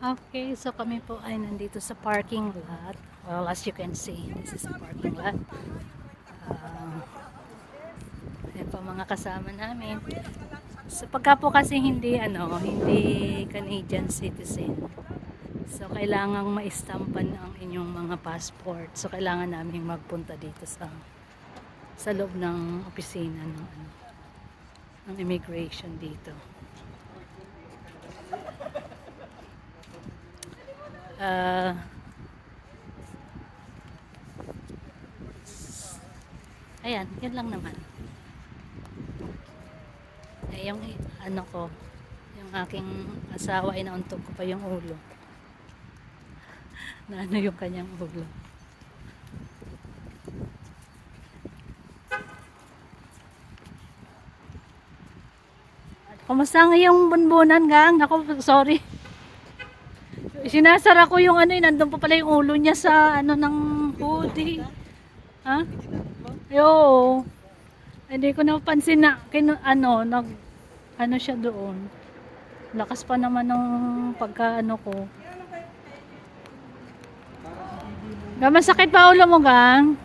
Okay, so kami po ay nandito sa parking lot. Well, as you can see, this is the parking lot. Uh, ayan po mga kasama namin. So pagka po kasi hindi ano, hindi Canadian citizen. So kailangang maistampan ang inyong mga passport. So kailangan namin magpunta dito sa sa loob ng opisina ng ano ng immigration dito. Ah Ayan, yun lang naman. Eh, yung ano ko, yung aking asawa, inauntog ko pa yung ulo. na ano yung kanyang ulo. Kumusta ang iyong bunbunan, gang? Ako, sorry. Sinasara ko yung ano, nandun pa pala yung ulo niya sa ano ng hoodie. Ha? Yo. Hindi ko napansin na kinu, ano, nag ano siya doon. Lakas pa naman ng pagka ano ko. Gaman sakit pa ulo mo, gang?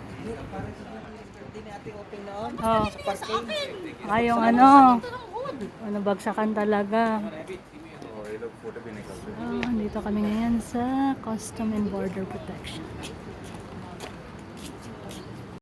Oh. Ay, yung ano. Ano, bagsakan talaga. Ah, dito kami ngayon sa Custom and Border Protection.